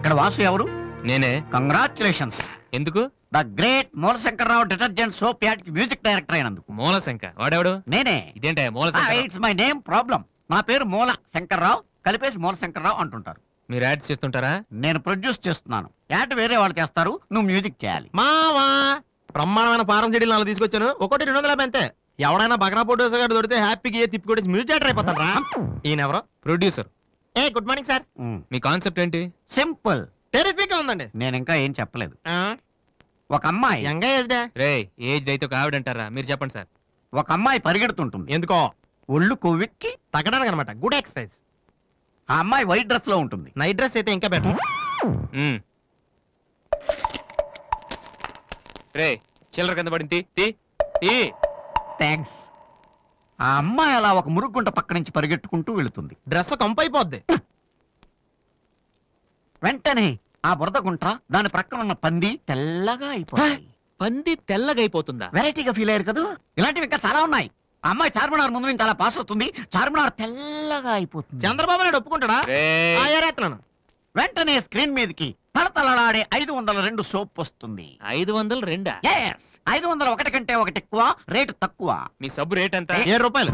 ఇక్కడ వాసు ఎవరు? నేనే. కంగ్రాచులేషన్స్ ఎందుకు? The great Moolashankararao detergent soap యాడ్కి music director అయినందుకు. మూలశంక వాడెవడు? నేనే. ఇదేంటే మూలశంక ఇట్స్ మై నేమ్ ప్రాబ్లం నా పేరు మూల శంకర్రావు కలిపేసి మూల శంకర్రావు అంటుంటారు. మీరు యాడ్స్ చేస్తుంటారా? నేను ప్రొడ్యూస్ చేస్తున్నాను. యాడ్ వేరే వాళ్ళు చేస్తారు నువ్వు మ్యూజిక్ చేయాలి. మావా! బ్రహ్మాండమైన పారం చెడీలు నాలుగు తీసుకొచ్చాను. ఒకటి రెండు వందల అంతే. ఎవడైనా బగ్రా ప్రొడ్యూసర్ గారు దొరికితే హ్యాపీగా తిప్పి కొట్టేసి మ్యూజిక్ డైరెక్టర్ అయిపోతాడు రా ఈయన ఎవరో ప్రొడ్యూసర్. ఏ గుడ్ మార్నింగ్ సార్ మీ కాన్సెప్ట్ ఏంటి? సింపుల్ టెరిఫిక్ ఉందండి. నేను ఇంకా ఏం చెప్పలేదు. ఒక అమ్మాయి. యంగ్ ఏజ్ డే రే ఏజ్ అయితే ఒక ఆవిడ అంటారా? మీరు చెప్పండి సార్ ఒక అమ్మాయి పరిగెడుతుంటుంది. ఎందుకో? ఒళ్ళు కొవ్వెక్కి తగ్గడానికి అనమాట గుడ్ ఎక్సర్సైజ్ ఆ అమ్మాయి వైట్ డ్రెస్లో ఉంటుంది. నైట్ డ్రెస్ అయితే ఇంకా బెటర్ మ్మ్. రే చిల్లర కింద పడింది. తీ, తీ తీ. థ్యాంక్స్ ఆ అమ్మాయి అలా ఒక మురుగుంట పక్క నుంచి పరిగెట్టుకుంటూ వెళుతుంది. డ్రెస్ కంపు అయిపోద్ది వెంటనే ఆ బురద గుంట దాని ప్రక్కన ఉన్న పంది తెల్లగా అయిపోయింది పంది తెల్లగా అయిపోతుందా? వెరైటీగా ఫీల్ అయ్యారు కదా? ఇలాంటివి ఇంకా చాలా ఉన్నాయి. ఆ అమ్మాయి చార్మినార్ ముందు నుంచి అలా పాస్ అవుతుంది. చార్మినార్ తెల్లగా అయిపోతుంది. చంద్రబాబు నాయుడు ఒప్పుకుంటాడా? వెంటనే స్క్రీన్ మీదకి తలతలలాడే ఐదు వందల రెండు సోప్ వస్తుంది. ఐదు వందలు రెండా? ఎస్ ఐదు వందల ఒకటి కంటే ఒకటి ఎక్కువ రేటు తక్కువ. మీ సబ్బు రేట్ ఎంత? ఏడు రూపాయలు.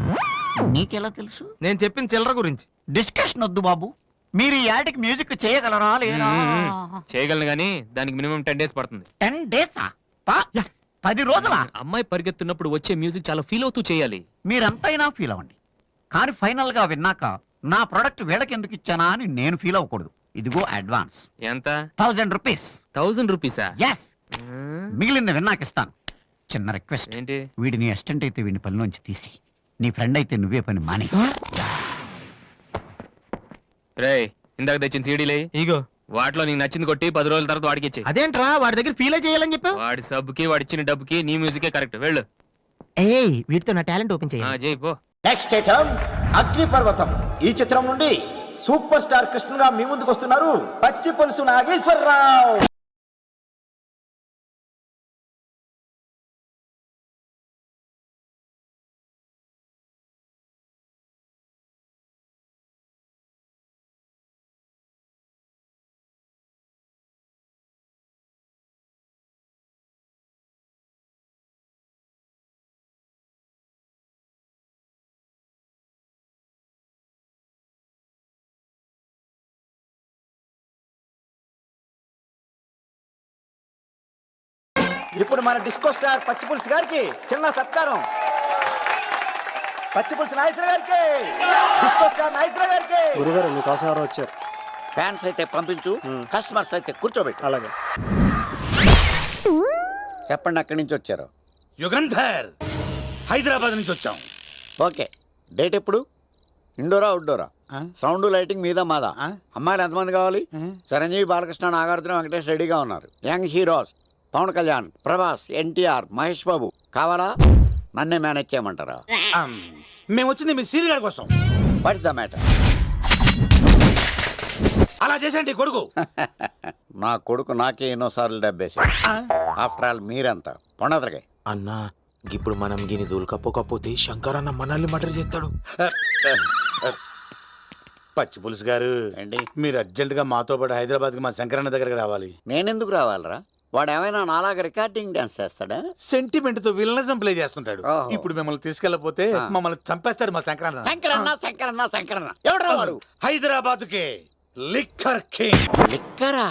నీకెలా తెలుసు? నేను చెప్పిన చిల్లర గురించి. డిస్కషన్ వద్దు బాబు. మీరు ఈ యాడ్కి మ్యూజిక్ చేయగలరా లేదా. చేయగలను గానీ దానికి మినిమం టెన్ డేస్ పడుతుంది. టెన్ డేసా? పది రోజుల? అమ్మాయి పరిగెత్తున్నప్పుడు వచ్చే మ్యూజిక్ చాలా ఫీల్ అవుతూ చేయాలి. మీరంతైనా ఫీల్ అవ్వండి. కానీ ఫైనల్గా విన్నాక నా ప్రొడక్ట్ వీళ్ళకి ఎందుకు ఇచ్చానా అని నేను ఫీల్ అవ్వకూడదు. ఇదిగో అడ్వాన్స్. ఎంత? Thousand rupees. థౌజండ్ రూపీసా? ఎస్ మిగిలింది విన్నాక ఇస్తాను. చిన్న రిక్వెస్ట్. ఏంటి? వీడి నీ అసిస్టెంట్ అయితే వీడిని పనిలోంచి తీసి నీ ఫ్రెండ్ అయితే నువ్వే పని మానే రే ఇందాక తెచ్చిన సీడీలే ఇగో. వాటిలో నీకు నచ్చింది కొట్టి పది రోజుల తర్వాత వాడికి ఇచ్చే అదేంట్రా? వాడి దగ్గర ఫీల్ చేయాలని చెప్పావు? వాడి సబ్బుకి వాడి ఇచ్చిన డబ్బుకి నీ మ్యూజికే కరెక్ట్. వెళ్ళు. ఏయ్ వీటితో నా టాలెంట్ ఓపెన్ ఆ, చేయి పో. నెక్స్ట్ ఐటమ్ అగ్నిపర్వతం ఈ చిత్రం నుండి సూపర్ స్టార్ కృష్ణగా మీ ముందుకు వస్తున్నారు. పచ్చి పులుసు నాగేశ్వరరావు. ఇప్పుడు మన డిస్కో స్టార్ పచ్చి పులుసు గారికి చిన్న సత్కారం. పచ్చి పులుసు నాగేశ్వర గారికి డిస్కో స్టార్ నాగేశ్వర గారికి. గురుగారు మీకోసం ఎవరో వచ్చారు. ఫ్యాన్స్ అయితే పంపించు కస్టమర్స్ అయితే కూర్చోబెట్టు. అలాగే. చెప్పండి అక్కడి నుంచి వచ్చారు? యుగంధర్ హైదరాబాద్ నుంచి వచ్చాం. ఓకే. డేట్ ఎప్పుడు? ఇండోరా అవుట్డోరా? సౌండ్ లైటింగ్ మీద మాదా? అమ్మాయిలు ఎంతమంది కావాలి? చిరంజీవి బాలకృష్ణ నాగార్జున వెంకటేష్ రెడీగా ఉన్నారు. Young heroes. పవన్ కళ్యాణ్ ప్రభాస్ ఎన్టీఆర్ మహేష్ బాబు కావాలా? నన్నే మేనేజ్ చేయమంటారా? మేము వచ్చింది మీ సీరియల్ గారి కోసం. వాట్స్ ద మ్యాటర్ అలా చేసేయండి కొడుకు. నా కొడుకు నాకే ఎన్నోసార్లు దెబ్బేసి ఆఫ్టర్ ఆల్ మీరంతా? పొండదరగా అన్నా ఇప్పుడు మనం గిని దూలకపోకపోతే శంకర్ అన్న మనల్ని మర్డర్ చేస్తాడు. పచ్చి పులుసు గారు ఏంటి? మీరు అర్జెంట్గా మాతో పాటు హైదరాబాద్కి మా శంకరన్న దగ్గరికి రావాలి. నేనెందుకు రావాలరా? వాడు ఏమైనా నాలాగా రికార్డింగ్ డాన్స్ చేస్తాడా? సెంటిమెంట్తో విలనిజం ప్లే చేస్తుంటాడు. ఓహో. ఇప్పుడు మిమ్మల్ని తీసుకెళ్ళపోతే ఆ. మమ్మల్ని చంపేస్తాడు మా శంకరన్న. శంకరన్న శంకరన్న శంకరన్న. ఎవడ్రా వాడు? హైదరాబాద్కి లిక్కర్ కింగ్. లిక్కరా?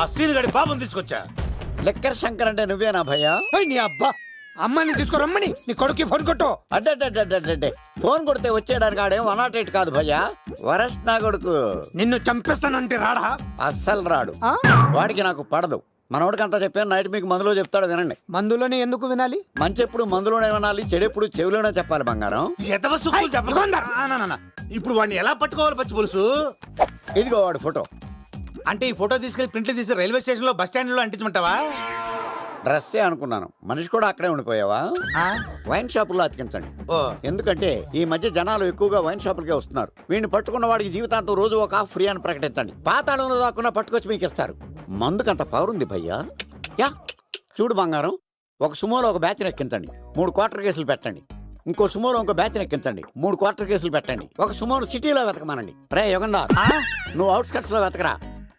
ఆ సీన్ గడి బాబుని తీసుకొచ్చా? లిక్కర్ శంకర్ అంటే నువ్వేనా భయ్యా? నీ అబ్బా! అమ్మని తీసుకురమ్మని నీ కొడుకు ఫోన్ కొట్టు. అడ్డే ఫోన్ కొడితే వచ్చేయడానికి ఆడేం వన్ నాట్ ఎయిట్ కాదు భయ్యా. వరస్ట్ నా కొడుకు. నిన్ను చంపేస్తానంటే రాడా? అస్సలు రాడు. ఆ? వాడికి నాకు పడదు. మనోడికి అంతా చెప్పాను. నైట్ మీకు మందులో చెప్తాడు వినండి. మందులోనే ఎందుకు వినాలి? మంచి ఎప్పుడు మందులోనే వినాలి చెడు ఎప్పుడు చెవిలోనే చెప్పాలి బంగారం. ఎదవ సుక్కులు. ఇప్పుడు వాడిని ఎలా పట్టుకోవాలి పచ్చి పులుసు? ఇదిగో వాడు ఫోటో. అంటే ఈ ఫోటో తీసుకెళ్ళి ప్రింట్లు తీసి రైల్వే స్టేషన్లో బస్ స్టాండ్లో అంటించమంటావా? డ్రెస్సే అనుకున్నాను. మనిషి కూడా అక్కడే ఉండిపోయావా? వైన్ షాపుల్లో అతికించండి. ఓ. ఎందుకంటే ఈ మధ్య జనాలు ఎక్కువగా వైన్ షాపులకే వస్తున్నారు. వీడిని పట్టుకున్న వాడికి జీవితాంతం రోజు ఒక ఆఫ్ ఫ్రీ అని ప్రకటించండి. పాతాళంలో దాక్కున్న పట్టుకొచ్చి మీకు ఇస్తారు. మందుకంత పవర్ ఉంది భయ్యా. యా చూడు బంగారం. ఒక సుమోలో ఒక బ్యాచ్ ఎక్కించండి మూడు క్వార్టర్ కేసులు పెట్టండి. ఇంకో సుమోలో ఇంకో బ్యాచ్ ఎక్కించండి మూడు క్వార్టర్ కేసులు పెట్టండి. ఒక సుమోను సిటీలో వెతకమనండి. రే యుగంధర్ నువ్వు అవుట్స్కట్స్లో వెతకరా.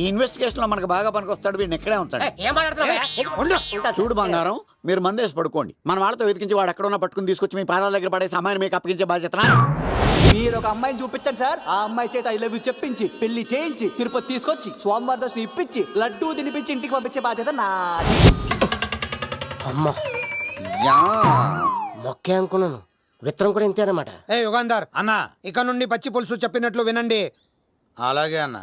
ఈ ఇన్వెస్టిగేషన్లో మనకు బాగా పనికొస్తాడు వీడిని ఇక్కడే ఉంచండి. చూడు బంగారం మీరు మందేసి పడుకోండి. మన వాళ్ళతో వెతికించి వాడు ఎక్కడ ఉన్నా పట్టుకుని తీసుకొచ్చి మీ పాదాల దగ్గర పడేసి అమ్మాయిని మీకు అప్పగించే బాధ్యత మీరు ఒక అమ్మాయిని చూపించండి సార్. ఆ అమ్మాయి చేత ఐ లవ్ యూ చెప్పించి పెళ్ళి చేయించి తిరుపతి తీసుకొచ్చి స్వామివారి దర్శనం ఇప్పించి లడ్డూ తినిపించి ఇంటికి పంపించే బాధ్యత నాది. అమ్మ. మొక్కే అనుకున్నాను. విత్తనం కూడా ఇంతే అనమాట ఏ యుగాంధర్ అన్నా ఇక నుండి పచ్చి పులుసు చెప్పినట్లు వినండి. అలాగే అన్నా.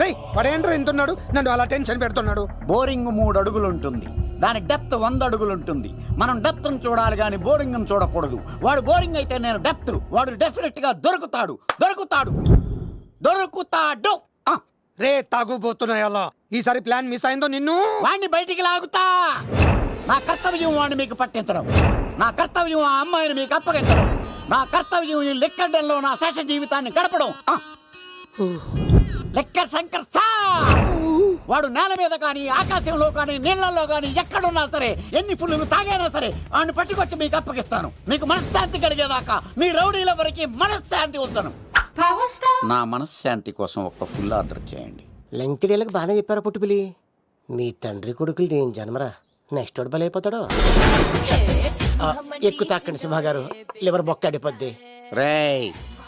రేయ్ వాడు ఏంట్రా ఇంతున్నాడు? నన్ను అలా టెన్షన్ పెడుతున్నాడు. బోరింగ్ మూడు అడుగులు ఉంటుంది దాని డెప్త్ వంద అడుగులు ఉంటుంది మనం డెప్త్ చూడాలి కానీ బోరింగ్ చూడకూడదు. వాడు బోరింగ్ అయితే నేను డెప్త్. వాడు డెఫినెట్గా దొరుకుతాడు. దొరుకుతాడు. దొరుకుతాడు. ఆ, రే తాగుబోతున్నాయి అలా ఈసారి ప్లాన్ మిస్ అయిందో నిన్ను? వాణ్ణి బయటికి లాగుతా. నా కర్తవ్యం వాడిని మీకు పట్టించడం. నా కర్తవ్యం ఆ అమ్మాయిని మీకు అప్పగించడం. నా కర్తవ్యం ఈ లెక్కడ్డంలో నా శేష జీవితాన్ని గడపడం. ఆ. లెక్కర్ శంకర్ వాడు నేల మీద కానీ ఆకాశంలో కానీ నీళ్ళలో కానీ ఎక్కడున్నా సరే ఎన్ని ఫుల్లు తాగైనా సరే వాడిని పట్టుకొచ్చి మీకు అప్పగిస్తాను. మీకు మనశ్శాంతి కలిగేదాకా మీ రౌడీల వరకు మనశ్శాంతి వస్తాను నా మనశ్శాంతి కోసం ఒక ఫుల్ ఆర్డర్ చేయండి. లెంగ్త్ డేలకు బాగానే చెప్పారా పుట్టుపిలి మీ తండ్రి కొడుకులు దేం జన్మరా? నెక్స్ట్ వాడు బలైపోతాడు? ఎక్కువ తాకండి సింహ గారు లివర్ బొక్క అడిపోద్ది. రేయ్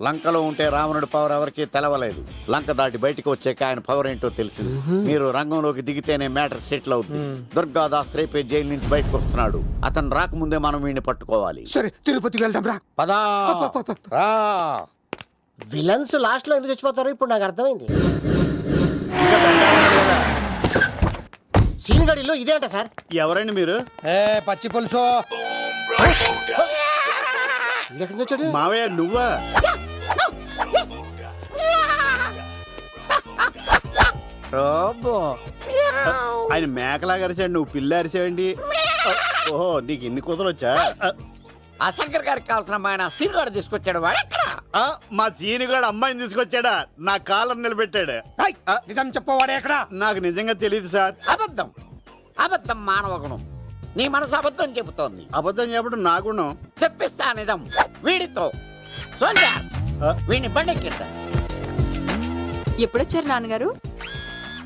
లంకలో ఉంటే రావణుడి పవర్ ఎవరికీ తెలవలేదు. లంక దాటి బయటికి వచ్చాక ఆయన పవర్ ఏంటో తెలిసింది. మీరు రంగంలోకి దిగితేనే మ్యాటర్ సెటిల్ అవుతుంది దుర్గాదాస్ రేపే జైలు నుంచి బయటకు వస్తున్నాడు. అతను రాకముందే మనం వీడిని పట్టుకోవాలి. సరే తిరుపతికి వెళ్దాం రా. పదా. రా. విలన్స్ లాస్ట్లో ఎందుకు చచ్చిపోతారో ఇప్పుడు నాకు అర్థమైంది. సీన్ గడిలో ఇదే అంట సార్. ఎవరండి మీరు? ఏ పచ్చి పులుసు. ఎక్కడి నుంచి వచ్చాడు? మావయ్య నువ్వా? ఆయన మేకలాగా అరిచాడు నువ్వు పిల్ల అరిచావండి ఓహో నీకు ఇన్ని కుదరొచ్చా ఆ శంకర్ గారికి కావాల్సిన అమ్మాయి సీనుగాడు తీసుకొచ్చాడు వాడు ఎక్కడ? ఆ, మా సీనిగాడు అమ్మాయిని తీసుకొచ్చాడా? నా కాలర్ నిలబెట్టాడు. నిజం చెప్పవాడే ఎక్కడ? నాకు నిజంగా తెలియదు సార్. అబద్ధం. అబద్ధం మానవ గుణం. నీ మనసు అబద్ధం చెబుతోంది. అబద్ధం చెప్పడం నా గుణం. తెప్పిస్తా నిజం. వీడితో. సోల్జర్స్ వీడిని బండెక్కిస్తా ఎప్పుడొచ్చారు నాన్నగారు?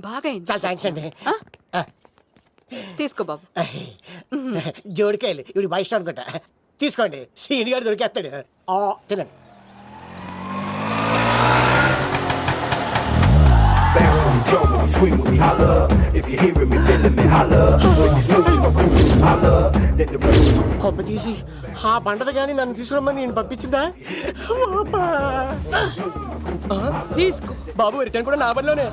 బాగా. చాలా థ్యాంక్స్ అండి? తీసుకో బాబు. జోడికాయలు ఇవి బాగా ఇష్టం అనుకుంటా. తీసుకోండి. సీని గారు దొరికేస్తాడు. ఆ, తినండి. కొమ్మ తీసి ఆ పంటది కానీ నన్ను తీసుకురమ్మని నేను పంపించిందా. తీసుకో. బాబు రిటర్న్ కూడా నా పనిలోనే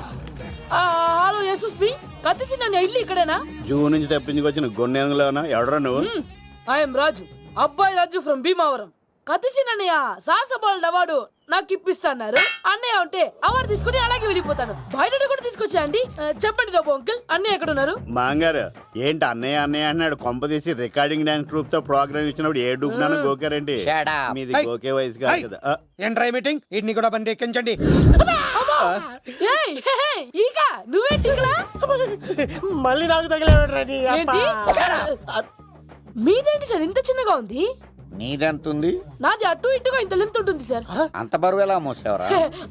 హలో యేసుస్ బి. కత్తిసి నన్ను ఇల్లు ఇక్కడేనా? జూ నుంచి తప్పించుకొచ్చిన గొన్నెంగులోనా ఎవడరా నువ్వు? ఐఎమ్ రాజు అబ్బాయి రాజు ఫ్రమ్ భీమావరం. కత్తిసి నన్నయ్య సాహసబాల్ అవార్డు నాకు ఇప్పిస్తాన్నారు. అన్నయ్య ఉంటే అవార్డు తీసుకుని అలాగే వెళ్ళిపోతాను. బయట కూడా తీసుకొచ్చా అండి? ఆ, చెప్పండి రాబు అంకిల్ అన్నయ్య ఎక్కడ ఉన్నారు మాంగారు ఏంటి అన్నయ్య అన్నయ్య అన్నాడు. కొంప తీసి రికార్డింగ్ డాన్స్ ట్రూప్తో ప్రోగ్రామ్ ఇచ్చినప్పుడు ఏ డూబ్నాను గోకారండి Shut up. మీది. గోకే వయసు కాదు కదా. ఏంట్రా మీటింగ్ వీటిని కూడా బండి ఎక్కించండి. ఈక నువ్వేంటి మళ్ళీ నాకు తగిలేవాడు మీదేంటి సార్ ఇంత చిన్నగా ఉంది? నీదెంతుంది? నాది అటు ఇటుగా ఇంత లెంత్ ఉంటుంది సార్. అంత బరువు ఎలా మోసేవరా?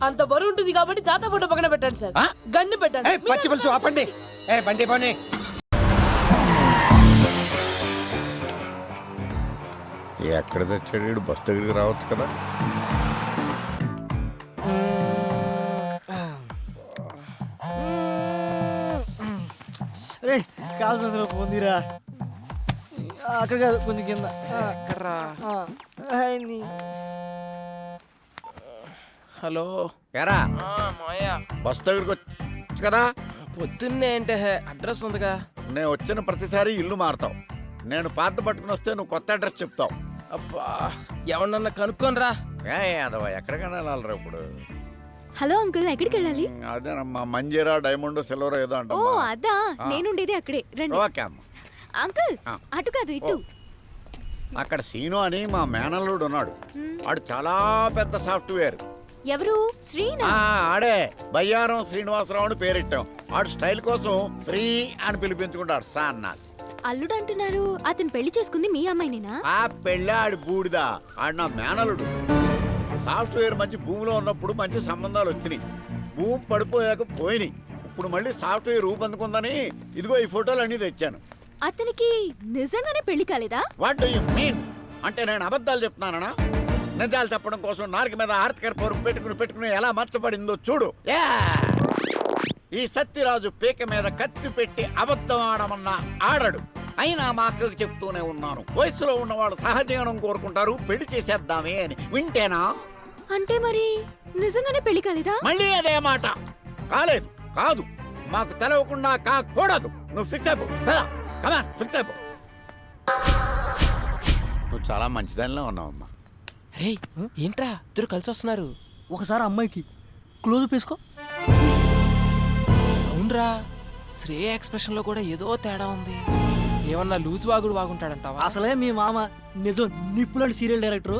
అంత బరువు ఉంటుంది కాబట్టి తాత ఫోటో పక్కన పెట్టండి సార్? గన్ను పెట్టండి ఏ పచ్చి పులుసు ఆపండి. ఏ బండి పోనీ. ఎక్కడ తెచ్చాడు బస్ దగ్గరికి రావచ్చు కదా. కాల్సిన పొందిరా అక్కడ కాదు కొంచెం కింద. హలో. ఎరా? మాయా బస్ దగ్గరికి వచ్చు కదా? పొద్దున్నే అంటే అడ్రస్ ఉందిగా. నేను వచ్చిన ప్రతిసారి ఇల్లు మారుతావు. నేను పాత పట్టుకుని వస్తే నువ్వు కొత్త అడ్రస్ చెప్తావు. అబ్బా ఎవరన్నా కనుక్కోనరా? ఏ అదవా ఎక్కడికైనా వెళ్ళాలరా ఇప్పుడు. హలో అంకుల్ ఎక్కడికి వెళ్ళాలి? అదేనమ్మా మంజీరా డైమండ్ సిల్వర్ ఏదో అంట అదా ఆ. నేనుండేది అక్కడే రండి. ఓకే అమ్మ. అంకుల్. అటు కాదు ఇటు. అక్కడ సీను అని మా మేనల్లుడు ఉన్నాడు. వాడు చాలా పెద్ద సాఫ్ట్వేర్. ఎవరు? శ్రీనా? ఆ, ఆడే. బయ్యారం శ్రీనివాసరావు అని పేరెట్టాం. ఆడు స్టైల్ కోసం శ్రీ అని పిలిపించుకుంటాడు సాన్నాస్. అల్లుడు అంటున్నారు అతను పెళ్ళి చేసుకుంది మీ అమ్మాయినేనా? ఆ పెళ్ళి ఆడి బూడిదా. ఆడు నా మేనలుడు సాఫ్ట్వేర్ మంచి భూమిలో ఉన్నప్పుడు మంచి సంబంధాలు వచ్చినాయి. భూమి పడిపోయాక పోయినాయి. ఇప్పుడు మళ్ళీ సాఫ్ట్వేర్ రూపొందుకుందని ఇదిగో ఈ ఫోటోలు అన్నీ తెచ్చాను. అతనికి నిజంగానే పెళ్ళి కాలేదా? వాట్ డూ యూ మీన్ అంటే నేను అబద్ధాలు చెప్తున్నానా నిజాలు చెప్పడం కోసం నాలుగు మీద ఆర్తికర పరుపు పెట్టుకుని పెట్టుకుని ఎలా మర్చబడిందో చూడు! ఈ సత్యరాజు పీక మీద కత్తి పెట్టి అబద్ధం ఆడమన్నా ఆడడు. అయినా మా అక్కకు చెప్తూనే ఉన్నాను. వయసులో ఉన్నవాళ్ళు సహజీవనం కోరుకుంటారు. పెళ్ళి చేసేద్దామే అని. వింటేనా? అంటే మరి నిజంగానే పెళ్ళి కాలేదా? మళ్ళీ అదే మాట. కాలేదు కాదు. మాకు తెలవకుండా కాకూడదు. నువ్వు ఫిక్స్ అయిపో. కమాన్ ఫిక్స్ అయిపో. నువ్వు చాలా మంచిదానిలో ఉన్నావమ్మా. రే ఏంట్రా? ఇద్దరు కలిసి వస్తున్నారు. ఒకసారి అమ్మాయికి క్లోజ్ వేసుకో. అవునరా శ్రేయ ఎక్స్ప్రెషన్లో కూడా ఏదో తేడా ఉంది. ఏమన్నా లూజ్ వాగుడు వాగుంటాడంటావా? అసలే మీ మామ నిజం నిప్పులాంటి సీరియల్ డైరెక్టర్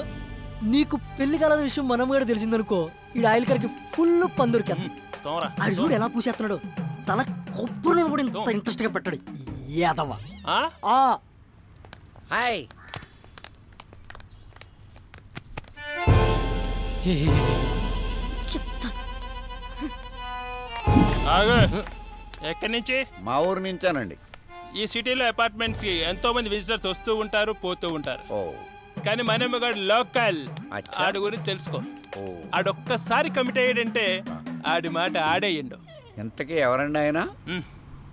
నీకు పెళ్ళి కాలని విషయం మనం కూడా తెలిసిందనుకో ఈ ఆయిల్ కరికి ఫుల్ పందురికి తోమరా ఆడు చూడు ఎలా పూసేస్తున్నాడు. తల కొబ్బరి నూనె కూడా ఇంత ఇంట్రెస్ట్గా పెట్టాడు. ఏదవ్వ ఆ? ఆ. హాయ్. ఆగు. ఎక్కడి నుంచి? మా ఊరు నుంచానండి. ఈ సిటీలో అపార్ట్మెంట్స్కి ఎంతో మంది విజిటర్స్ వస్తూ ఉంటారు పోతూ ఉంటారు. ఓ. కానీ మనమ్మగాడు లోకల్. అచ్చా. ఆడి గురించి తెలుసుకో. ఓ. ఆడొక్కసారి కమిట్ అయ్యాడంటే ఆడి మాట ఆడేయండు. ఇంతకీ ఎవరండి ఆయన?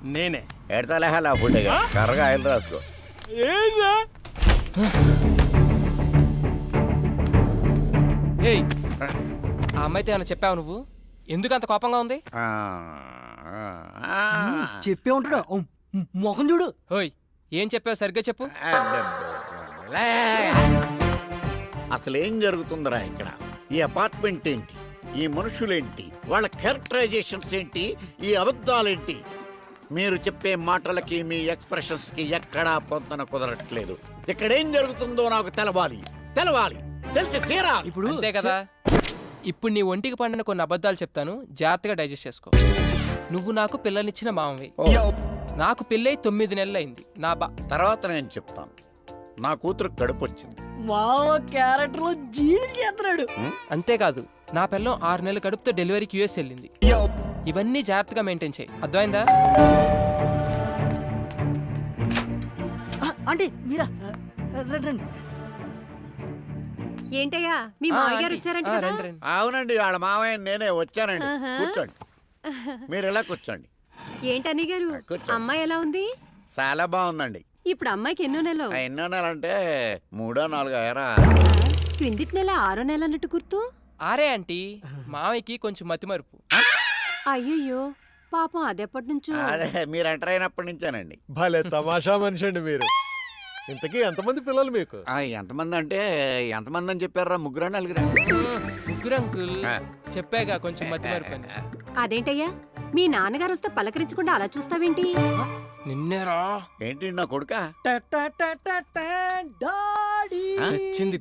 నేనే. ఎడతలేహాలి ఆ ఫుడ్ కర్రగా ఆయిల్ రాసుకో. ఏంరా? ఏయ్ ఆ. అమ్మాయితో ఏమైనా చెప్పావు నువ్వు? ఎందుకు అంత కోపంగా ఉంది? ఆ, ఆ. చెప్పే ఉంటాడు. ముఖం చూడు. ఓయ్ ఏం చెప్పావు సరిగ్గా చెప్పు. అసలు ఏం జరుగుతుందిరా ఇక్కడ? ఈ అపార్ట్మెంట్ ఏంటి? ఈ మనుషులేంటి? వాళ్ళ క్యారెక్టరైజేషన్స్ ఏంటి? ఈ అబద్ధాలేంటి? మీరు చెప్పే మాటలకి మీ ఎక్స్ప్రెషన్స్కి ఎక్కడా పొంతన కుదరట్లేదు. ఇక్కడ ఏం జరుగుతుందో నాకు తెలవాలి. తెలవాలి. తెలిసి తీరాలి. ఇప్పుడు అంతే కదా? ఇప్పుడు నీ ఒంటికి పండిన కొన్ని అబద్ధాలు చెప్తాను. జాగ్రత్తగా డైజెస్ట్ చేసుకో. నువ్వు నాకు పిల్లనిచ్చిన మామవి. నాకు పెళ్ళై తొమ్మిది నెలలైంది. నా బా తర్వాత నేను చెప్తాను. నా కూతురు కడుపు వచ్చింది మావ క్యారెక్టర్లో జీడి చేస్తున్నాడు అంతేకాదు నా పిల్లం ఆరు నెలల కడుపుతో డెలివరీకి యూఎస్ వెళ్ళింది. ఇవన్నీ జాగ్రత్తగా మెయింటైన్ చేయి. అర్థమైందా? ఆంటీ మీరా? రండి రండి. ఏంటయ్యా? మీ మావయ్య గారు ఆంటీ. వచ్చారంట ఆ, కదా? రండి, రండి. అవునండి వాళ్ళ మావయ్య నేనే వచ్చానండి. కూర్చోండి. మీరు ఇలా కూర్చోండి? ఏంటని గారు. అమ్మాయి ఎలా ఉంది? చాలా బాగుందండి. ఇప్పుడు అమ్మాయికి ఎన్నో నెలలు? ఆ ఎన్నో నెల అంటే మూడో నాలుగో ఎరా క్రిందిటి నెల ఆరో నెల అన్నట్టు గుర్తు. ఆరే ఆంటీ. మామయ్యకి కొంచెం మతిమరుపు. అయ్యయ్యో పాపం అదెప్పటి నుంచో. అదే మీరు ఎంటర్ అయినప్పటి నుంచేనండి. భలే తమాషా మనిషి అండి మీరు. ఇంతకీ ఎంతమంది పిల్లలు మీకు? ఆ, ఎంతమంది అంటే ఎంతమంది అని చెప్పారా? ముగ్గురు నలుగురు? ముగ్గురు అంకుల్. ఆ. చెప్పాగా కొంచెం మతిమరుపు అని. అదేంటయ్యా? మీ నాన్నగారు వస్తే పలకరించకుండా అలా చూస్తావేంటి? నిన్నేరా? ఏంటి నా కొడుక? చచ్చింది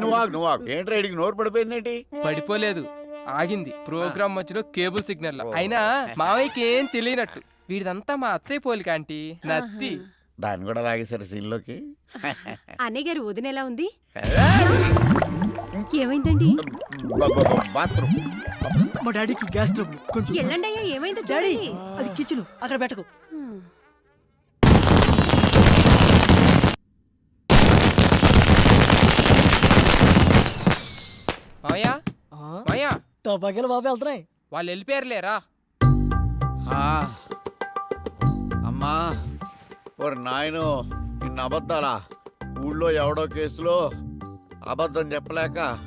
నువ్వు ఆగు నువ్వు ఆగు. ఏంటి రైడికి నోరు పడిపోయిందేంటి పడిపోలేదు. ఆగింది. ప్రోగ్రామ్ మధ్యలో కేబుల్ సిగ్నల్ అయినా మావయ్యకి ఏం తెలియనట్టు. వీడిదంతా మా అత్తయ్య పోలిక ఆంటీ. నత్తి. దాన్ని కూడా లాగేశారు సీన్లోకి. అన్నయ్య గారు వదిన ఎలా ఉంది? ఏమైందండి? బాత్రూమ్. మా డాడీకి గ్యాస్ ట్రబుల్. కొంచెం. ఎల్లండి అయ్యా ఏమైందో డాడీ చూడండి అది కిచెన్. అక్కడ పెట్టకు. మావయ్య మావయ్య. టపాకాయలు బాబు వెళ్తున్నాయి. వాళ్ళు వెళ్ళిపోయారులేరా? అమ్మా ఓరి నాయను ఇన్ని అబద్ధాలా? ఊళ్ళో ఎవడో కేసులో అబద్ధం చెప్పలేక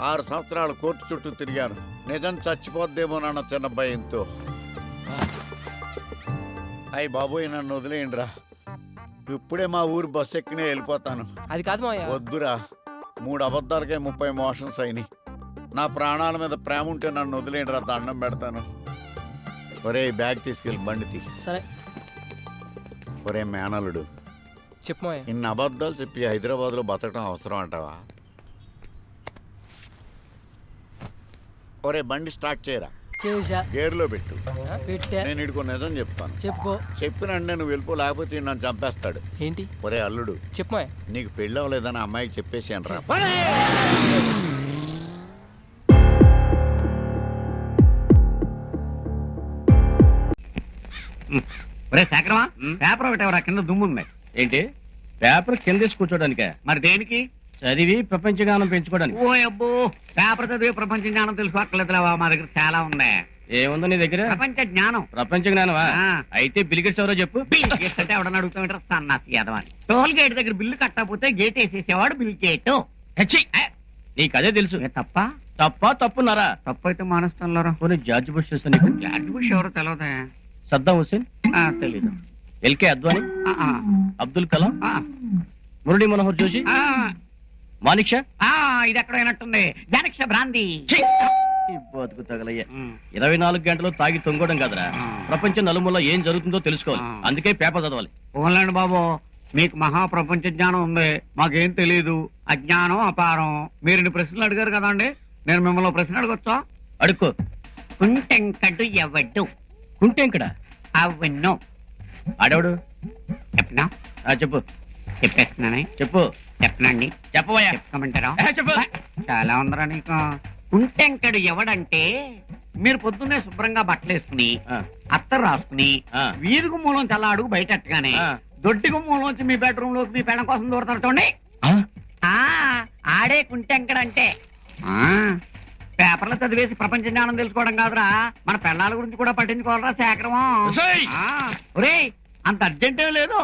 ఆరు సంవత్సరాలు కోర్టు చుట్టూ తిరిగాను. నిజం చచ్చిపోద్దేమోనన్న చిన్న భయంతో. అయ్యి బాబోయ్ నన్ను వదిలేయండిరా. ఇప్పుడే మా ఊరు బస్సు ఎక్కినే వెళ్ళిపోతాను. అది కాదు మావయ్య. వద్దురా. మూడు అబద్ధాలకే ముప్పై మోషన్స్ అయినాయి నా ప్రాణాల మీద ప్రేమ ఉంటే నన్ను వదిలేయండిరా దండం పెడతాను. ఒరే బ్యాగ్ తీసుకెళ్ళి బండి తీ. సరే. ఒరే మేనలుడు చెప్పు మావయ్య. ఇన్ని అబద్ధాలు చెప్పి హైదరాబాద్లో బతకడం అవసరం అంటావా? ఒరే బండి స్టార్ట్ చేయరా? చేసా గేర్లో పెట్టు. పెట్టా. నేను ఇడుకో నిజం చెప్తాను. చెప్పు. చెప్పినంటే నువ్వు వెళ్ళిపో లేకపోతే నన్ను చంపేస్తాడు. ఏంటి? ఒరే అల్లుడు. చెప్పు మావయ్య నీకు పెళ్ళి అవ్వలేదని ఆ అమ్మాయికి చెప్పేసాను రా. ఒరే శేఖరమా? పేపర్ ఒకటి ఎవరా కింద దుమ్ముంది. ఏంటి? పేపర్ కిందేసి కూర్చోడానికే. మరి దేనికి? చదివి ప్రపంచగానం పెంచుకోవడానికి. ఓ అబ్బో పేపర్ చదివి ప్రపంచ జ్ఞానం తెలుసుకోక్కర్లేదులేవా మా దగ్గర చాలా ఉంది ఏముంది నీ దగ్గర? ప్రపంచ జ్ఞానం. ప్రపంచ జ్ఞానమా. అయితే బిలిగెట్స్ ఎవరో చెప్పు. అంటే ఎవడన్నా అడుగుతామంటారు సన్నాసి యాదవాని టోల్ గేట్ దగ్గర బిల్లు కట్టకపోతే గేట్ వేసేసేవాడు బిల్ గేట్! నీకు అదే తెలుసు. తప్ప? తప్ప తప్పున్నారా? తప్పు అయితే మానేస్తాను పోనీ జార్జ్ బుష్ చూస్తా నీకు. జార్జ్ బుష్ ఎవరో తెలియదా సద్దాం హుస్సేన్? ఆ, తెలీదు. ఎల్కే అద్వానీ? అబ్దుల్ కలాం? మురళీ మనోహర్ జోషి? ఆ, మానిక్ షా ఆ, ఇది ఎక్కడో అయినట్టుంది జానక్ష భ్రాంతి! ఈ బతుకు తగలయ్యా. ఇరవై నాలుగు గంటలు తాగి తొంగడం కదరా. ప్రపంచం నలుమూల ఏం జరుగుతుందో తెలుసుకోవాలి. అందుకే పేపర్ చదవాలి. ఓన్లండి బాబు. మీకు మహాప్రపంచ జ్ఞానం ఉంది. మాకేం తెలియదు అజ్ఞానం అపారం. మీరు ఇన్ని ప్రశ్నలు అడిగారు కదండి నేను మిమ్మల్ని ప్రశ్న అడగొచ్చా? అడుక్కో. కుంటెంకడు ఎవడు? కుంటెంకడ అవును. అడవుడు చెప్పనా? చెప్పు. చెప్పేస్తున్నానే. చెప్పు. చెప్పనండి. చెప్పబోయా? చెప్పమంటారా చెప్పు. చాలా ఉందరా నీకు. కుంటెంకడు ఎవడంటే మీరు పొద్దున్నే శుభ్రంగా బట్టలు వేసుకుని అత్తరు రాసుకుని వీధికి మూలం చల్ల అడుగు బయట ఎట్టగానే దొడ్డికి మూలంచి మీ బెడ్రూమ్లోకి మీ పెళ్ళం కోసం దూరతారు చూడండి. ఆ, ఆడే కుంటెంకడంటే. ఆ, పేపర్లో చదివేసి ప్రపంచ జ్ఞానం తెలుసుకోవడం కాదురా. మన పెళ్ళాల గురించి కూడా పట్టించుకోవాలరా సేకరమా ఒరేయ్ అంత అర్జెంటే లేదు.